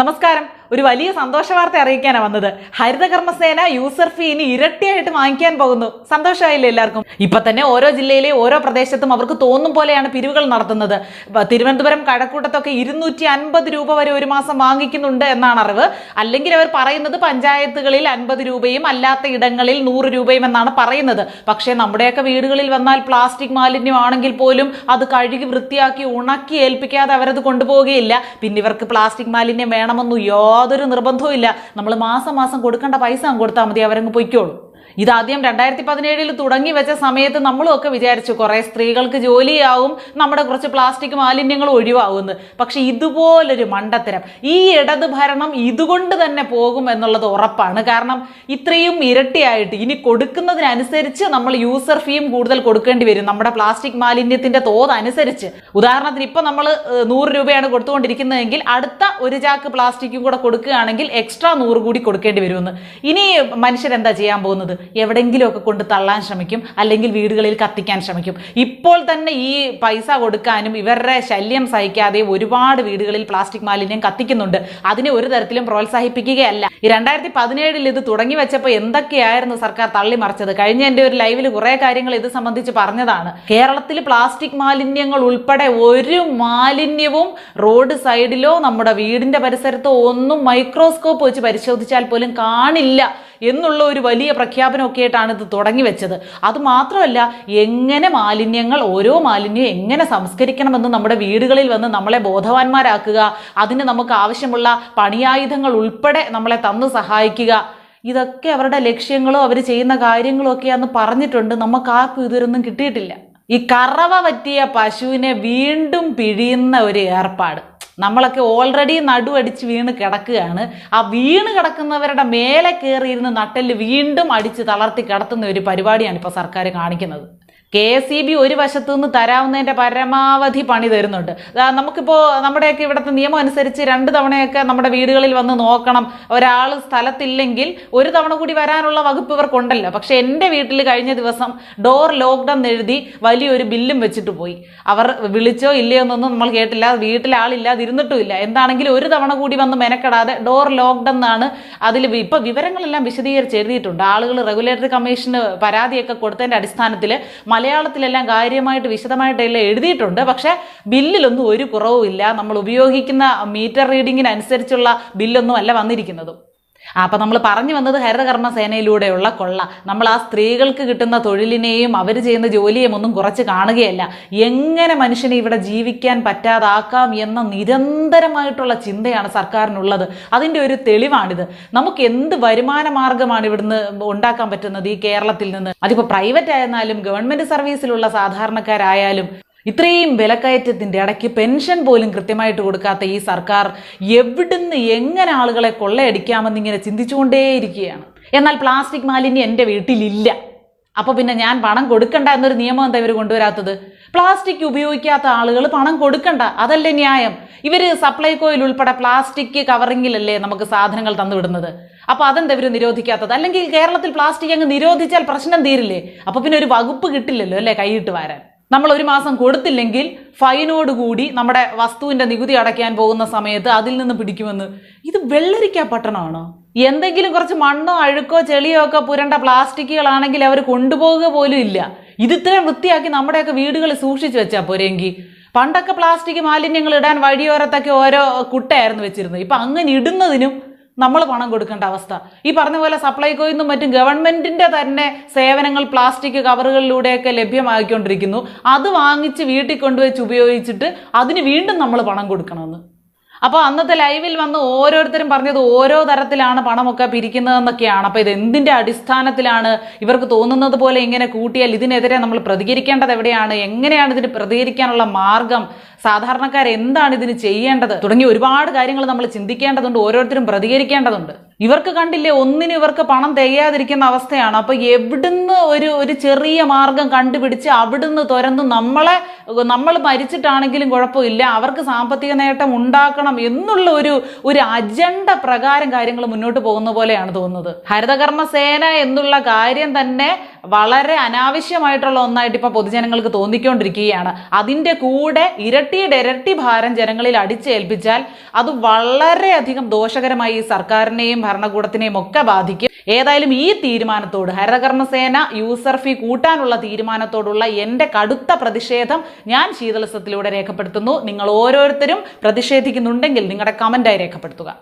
നമസ്കാരം. ഒരു വലിയ സന്തോഷ വാർത്ത അറിയിക്കാനാണ് വന്നത്. ഹരിതകർമ്മസേന യൂസർ ഫീ ഇനി ഇരട്ടിയായിട്ട് വാങ്ങിക്കാൻ പോകുന്നു. സന്തോഷമായില്ലേ എല്ലാവർക്കും? ഇപ്പൊ തന്നെ ഓരോ ജില്ലയിലെ ഓരോ പ്രദേശത്തും അവർക്ക് തോന്നും പോലെയാണ് പിരിവുകൾ നടത്തുന്നത്. തിരുവനന്തപുരം കഴക്കൂട്ടത്തൊക്കെ ഇരുന്നൂറ്റി അൻപത് രൂപ വരെ ഒരു മാസം വാങ്ങിക്കുന്നുണ്ട് എന്നാണ് അറിവ്. അല്ലെങ്കിൽ അവർ പറയുന്നത് പഞ്ചായത്തുകളിൽ അൻപത് രൂപയും അല്ലാത്ത ഇടങ്ങളിൽ നൂറ് രൂപയും എന്നാണ് പറയുന്നത്. പക്ഷേ നമ്മുടെയൊക്കെ വീടുകളിൽ വന്നാൽ പ്ലാസ്റ്റിക് മാലിന്യമാണെങ്കിൽ പോലും അത് കഴുകി വൃത്തിയാക്കി ഉണക്കി ഏൽപ്പിക്കാതെ അവരത് കൊണ്ടുപോവുകയില്ല. പിന്നെ ഇവർക്ക് പ്ലാസ്റ്റിക് മാലിന്യം വേണമെന്നും യാതൊരു നിർബന്ധവും ഇല്ല നമ്മൾ മാസം മാസം കൊടുക്കേണ്ട പൈസ കൊടുത്താൽ മതി. അവരങ്ങ് പൊയ്ക്കോളൂ. ഇതാദ്യം രണ്ടായിരത്തി പതിനേഴിൽ തുടങ്ങി വെച്ച സമയത്ത് നമ്മളും ഒക്കെ വിചാരിച്ചു കുറേ സ്ത്രീകൾക്ക് ജോലിയാവും നമ്മുടെ കുറച്ച് പ്ലാസ്റ്റിക് മാലിന്യങ്ങൾ ഒഴിവാകുമെന്ന് പക്ഷെ ഇതുപോലൊരു മണ്ടത്തരം ഈ ഇടത് ഭരണം ഇതുകൊണ്ട് തന്നെ പോകും എന്നുള്ളത് ഉറപ്പാണ്. കാരണം ഇത്രയും ഇരട്ടിയായിട്ട് ഇനി കൊടുക്കുന്നതിനനുസരിച്ച് നമ്മൾ യൂസർ ഫീയും കൂടുതൽ കൊടുക്കേണ്ടി വരും. നമ്മുടെ പ്ലാസ്റ്റിക് മാലിന്യത്തിന്റെ തോത് അനുസരിച്ച്. ഉദാഹരണത്തിന് ഇപ്പൊ നമ്മൾ നൂറ് രൂപയാണ് കൊടുത്തുകൊണ്ടിരിക്കുന്നതെങ്കിൽ അടുത്ത ഒരു ചാക്ക് പ്ലാസ്റ്റിക്കും കൂടെ കൊടുക്കുകയാണെങ്കിൽ എക്സ്ട്രാ നൂറ് കൂടി കൊടുക്കേണ്ടി വരുമെന്ന്. ഇനി മനുഷ്യരെന്താ ചെയ്യാൻ പോകുന്നത്? എവിടെയെങ്കിലുമൊക്കെ കൊണ്ട് തള്ളാൻ ശ്രമിക്കും അല്ലെങ്കിൽ വീടുകളിൽ കത്തിക്കാൻ ശ്രമിക്കും. ഇപ്പോൾ തന്നെ ഈ പൈസ കൊടുക്കാനും ഇവരുടെ ശല്യം സഹിക്കാതെ ഒരുപാട് വീടുകളിൽ പ്ലാസ്റ്റിക് മാലിന്യം കത്തിക്കുന്നുണ്ട്. അതിനെ ഒരു തരത്തിലും പ്രോത്സാഹിപ്പിക്കുകയല്ല. രണ്ടായിരത്തി പതിനേഴിൽ ഇത് തുടങ്ങി വെച്ചപ്പോൾ എന്തൊക്കെയായിരുന്നു സർക്കാർ തള്ളി തള്ളിമറിച്ചത്? കഴിഞ്ഞ എന്റെ ഒരു ലൈവിൽ കുറെ കാര്യങ്ങൾ ഇത് സംബന്ധിച്ച് പറഞ്ഞതാണ്. കേരളത്തിൽ പ്ലാസ്റ്റിക് മാലിന്യങ്ങൾ ഉൾപ്പെടെ ഒരു മാലിന്യവും റോഡ് സൈഡിലോ നമ്മുടെ വീടിന്റെ പരിസരത്തോ ഒന്നും മൈക്രോസ്കോപ്പ് വെച്ച് പരിശോധിച്ചാൽ പോലും കാണില്ല. എന്നുള്ള ഒരു വലിയ പ്രഖ്യാപനമൊക്കെ ആയിട്ടാണ് ഇത് തുടങ്ങി വെച്ചത്. അതുമാത്രമല്ല എങ്ങനെ മാലിന്യങ്ങൾ ഓരോ മാലിന്യം എങ്ങനെ സംസ്കരിക്കണമെന്ന് നമ്മുടെ വീടുകളിൽ വന്ന് നമ്മളെ ബോധവാന്മാരാക്കുക അതിന് നമുക്ക് ആവശ്യമുള്ള പണിയായുധങ്ങൾ ഉൾപ്പെടെ നമ്മളെ തന്ന് സഹായിക്കുക ഇതൊക്കെ അവരുടെ ലക്ഷ്യങ്ങളോ അവർ ചെയ്യുന്ന കാര്യങ്ങളോ ഒക്കെയാന്ന് പറഞ്ഞിട്ടുണ്ട്. നമുക്ക് ആർക്കും ഇതൊരൊന്നും കിട്ടിയിട്ടില്ല. ഈ കറവ പറ്റിയ പശുവിനെ വീണ്ടും പിഴിയുന്ന ഒരു ഏർപ്പാട്. നമ്മളൊക്കെ ഓൾറെഡി നടുവടിച്ച് വീണ് കിടക്കുകയാണ്. ആ വീണ് കിടക്കുന്നവരുടെ മേലെ കയറിയിരുന്ന് നട്ടെല്ല് വീണ്ടും അടിച്ച് തളർത്തി കിടത്തുന്ന ഒരു പരിപാടിയാണ് ഇപ്പോൾ സർക്കാർ കാണിക്കുന്നത്. കെ ഇ ബി ഒരു വശത്തു നിന്ന് തരാവുന്നതിന്റെ പരമാവധി പണി തരുന്നുണ്ട്. നമുക്കിപ്പോൾ നമ്മുടെയൊക്കെ ഇവിടുത്തെ നിയമം അനുസരിച്ച് രണ്ട് തവണയൊക്കെ നമ്മുടെ വീടുകളിൽ വന്ന് നോക്കണം. ഒരാൾ സ്ഥലത്തില്ലെങ്കിൽ ഒരു തവണ കൂടി വരാനുള്ള വകുപ്പ് ഇവർക്കുണ്ടല്ലോ. പക്ഷെ എന്റെ വീട്ടിൽ കഴിഞ്ഞ ദിവസം ഡോർ ലോക്ക്ഡൗൺ എഴുതി വലിയൊരു ബില്ലും വെച്ചിട്ട് പോയി. അവർ വിളിച്ചോ ഇല്ലയോ എന്നൊന്നും നമ്മൾ കേട്ടില്ല. വീട്ടിൽ ആളില്ലാതിരുന്നിട്ടും ഇല്ല. എന്താണെങ്കിലും ഒരു തവണ കൂടി വന്ന് മെനക്കെടാതെ ഡോർ ലോക്ക്ഡൗൺ എന്നാണ് അതിൽ ഇപ്പോൾ വിവരങ്ങളെല്ലാം വിശദീകരിച്ച് എഴുതിയിട്ടുണ്ട്. ആളുകൾ റെഗുലേറ്ററി കമ്മീഷന് പരാതിയൊക്കെ കൊടുത്തതിന്റെ അടിസ്ഥാനത്തിൽ മലയാളത്തിലെല്ലാം കാര്യമായിട്ട് വിശദമായിട്ടെല്ലാം എഴുതിയിട്ടുണ്ട്. പക്ഷേ ബില്ലിലൊന്നും ഒരു കുറവുമില്ല. നമ്മൾ ഉപയോഗിക്കുന്ന മീറ്റർ റീഡിങ്ങിനനുസരിച്ചുള്ള ബില്ലൊന്നും അല്ല വന്നിരിക്കുന്നതും. അപ്പം നമ്മൾ പറഞ്ഞു വന്നത് ഹരിതകർമ്മ സേനയിലൂടെയുള്ള കൊള്ള. നമ്മൾ ആ സ്ത്രീകൾക്ക് കിട്ടുന്ന തൊഴിലിനെയും അവർ ചെയ്യുന്ന ജോലിയും ഒന്നും കുറച്ച് കാണുകയല്ല. എങ്ങനെ മനുഷ്യനെ ഇവിടെ ജീവിക്കാൻ പറ്റാതാക്കാം എന്ന നിരന്തരമായിട്ടുള്ള ചിന്തയാണ് സർക്കാരിനുള്ളത്. അതിന്റെ ഒരു തെളിവാണിത്. നമുക്ക് എന്ത് വരുമാന മാർഗമാണ് ഇവിടുന്ന് ഉണ്ടാക്കാൻ പറ്റുന്നത് ഈ കേരളത്തിൽ നിന്ന്? അതിപ്പോൾ പ്രൈവറ്റ് ആയിരുന്നാലും ഗവൺമെന്റ് സർവീസിലുള്ള സാധാരണക്കാരായാലും ഇത്രയും വിലക്കയറ്റത്തിന്റെ ഇടയ്ക്ക് പെൻഷൻ പോലും കൃത്യമായിട്ട് കൊടുക്കാത്ത ഈ സർക്കാർ എവിടുന്ന് എങ്ങനെ ആളുകളെ കൊള്ളയടിക്കാമെന്ന് കൊള്ളയടിക്കാമെന്നിങ്ങനെ ചിന്തിച്ചുകൊണ്ടേയിരിക്കുകയാണ്. എന്നാൽ പ്ലാസ്റ്റിക് മാലിന്യം എന്റെ വീട്ടിലില്ല. അപ്പോൾ പിന്നെ ഞാൻ പണം കൊടുക്കണ്ട എന്നൊരു നിയമം എന്താ ഇവർ കൊണ്ടുവരാത്തത്? പ്ലാസ്റ്റിക് ഉപയോഗിക്കാത്ത ആളുകൾ പണം കൊടുക്കണ്ട. അതല്ലേ ന്യായം. ഇവർ സപ്ലൈകോയിൽ ഉൾപ്പെടെ പ്ലാസ്റ്റിക് കവറിങ്ങിലല്ലേ നമുക്ക് സാധനങ്ങൾ തന്നുവിടുന്നത്? അപ്പോൾ അതെന്താ ഇവർ നിരോധിക്കാത്തത്? അല്ലെങ്കിൽ കേരളത്തിൽ പ്ലാസ്റ്റിക് അങ്ങ് നിരോധിച്ചാൽ പ്രശ്നം തീരില്ലേ? അപ്പോൾ പിന്നെ ഒരു വകുപ്പ് കിട്ടില്ലല്ലോ അല്ലേ കൈയിട്ട് വാരാൻ? നമ്മൾ ഒരു മാസം കൊടുത്തില്ലെങ്കിൽ ഫൈനോട് കൂടി നമ്മുടെ വസ്തുവിന്റെ നികുതി അടയ്ക്കാൻ പോകുന്ന സമയത്ത് അതിൽ നിന്ന് പിടിക്കുമെന്ന്. ഇത് വെള്ളരിക്ക പട്ടണമാണ്? എന്തെങ്കിലും കുറച്ച് മണ്ണോ അഴുക്കോ ചെളിയോ ഒക്കെ പുരണ്ട പ്ലാസ്റ്റിക്കുകളാണെങ്കിൽ അവർ കൊണ്ടുപോകുക പോലും ഇല്ല. ഇത് ഇത്രയും വൃത്തിയാക്കി നമ്മുടെയൊക്കെ വീടുകളിൽ സൂക്ഷിച്ചു വെച്ചാൽ പോരെങ്കിൽ പണ്ടൊക്കെ പ്ലാസ്റ്റിക് മാലിന്യങ്ങൾ ഇടാൻ വഴിയോരത്തൊക്കെ ഓരോ കുട്ടയായിരുന്നു വെച്ചിരുന്നത്. ഇപ്പം അങ്ങനെ ഇടുന്നതിനും നമ്മൾ പണം കൊടുക്കേണ്ട അവസ്ഥ. ഈ പറഞ്ഞ പോലെ സപ്ലൈകോയിൽ നിന്നും മറ്റും ഗവൺമെന്റിന്റെ തന്നെ സേവനങ്ങൾ പ്ലാസ്റ്റിക് കവറുകളിലൂടെയൊക്കെ ലഭ്യമാക്കിക്കൊണ്ടിരിക്കുന്നു അത് വാങ്ങിച്ച് വീട്ടിൽ കൊണ്ടുവച്ച് ഉപയോഗിച്ചിട്ട് അതിന് വീണ്ടും നമ്മൾ പണം കൊടുക്കണമെന്ന്. അപ്പോൾ അന്നത്തെ ലൈവിൽ വന്ന് ഓരോരുത്തരും പറഞ്ഞത് ഓരോ തരത്തിലാണ് പണമൊക്കെ പിരിക്കുന്നതെന്നൊക്കെയാണ്. അപ്പോൾ ഇത് എന്തിന്റെ അടിസ്ഥാനത്തിലാണ് ഇവർക്ക് തോന്നുന്നത് പോലെ ഇങ്ങനെ കൂട്ടിയാൽ ഇതിനെതിരെ നമ്മൾ പ്രതികരിക്കേണ്ടത് എവിടെയാണ്? എങ്ങനെയാണ് ഇതിന് പ്രതികരിക്കാനുള്ള മാർഗം? സാധാരണക്കാർ എന്താണ് ഇതിന് ചെയ്യേണ്ടത്? തുടങ്ങി ഒരുപാട് കാര്യങ്ങൾ നമ്മൾ ചിന്തിക്കേണ്ടതുണ്ട് ഓരോരുത്തരും പ്രതികരിക്കേണ്ടതുണ്ട്. ഇവർക്ക് കണ്ടില്ലേ ഒന്നിനും ഇവർക്ക് പണം തികയാതിരിക്കുന്ന അവസ്ഥയാണ്. അപ്പൊ എവിടുന്ന് ഒരു ഒരു ചെറിയ മാർഗം കണ്ടുപിടിച്ച് അവിടുന്ന് തുരന്ന് നമ്മളെ നമ്മൾ മരിച്ചിട്ടാണെങ്കിലും കുഴപ്പമില്ല അവർക്ക് സാമ്പത്തിക നേട്ടം ഉണ്ടാക്കണം എന്നുള്ള ഒരു ഒരു അജണ്ട പ്രകാരം കാര്യങ്ങൾ മുന്നോട്ട് പോകുന്ന പോലെയാണ് തോന്നുന്നത്. ഹരിതകർമ്മ സേന എന്നുള്ള കാര്യം തന്നെ വളരെ അനാവശ്യമായിട്ടുള്ള ഒന്നായിട്ട് ഇപ്പൊ പൊതുജനങ്ങൾക്ക് തോന്നിക്കൊണ്ടിരിക്കുകയാണ്. അതിന്റെ കൂടെ ഇരട്ടി ഇരട്ടിയുടെ ഇരട്ടി ഭാരം ജനങ്ങളിൽ അടിച്ചേൽപ്പിച്ചാൽ അത് വളരെയധികം ദോഷകരമായി സർക്കാരിനെയും ഭരണകൂടത്തിനെയും ഒക്കെ ബാധിക്കും. ഏതായാലും ഈ തീരുമാനത്തോട് ഹരിതകർമ്മസേന യൂസർ ഫീ കൂട്ടാനുള്ള തീരുമാനത്തോടുള്ള എന്റെ കടുത്ത പ്രതിഷേധം ഞാൻ ശീതളസത്തിലൂടെ രേഖപ്പെടുത്തുന്നു. നിങ്ങൾ ഓരോരുത്തരും പ്രതിഷേധിക്കുന്നുണ്ടെങ്കിൽ നിങ്ങളുടെ കമന്റായി രേഖപ്പെടുത്തുക.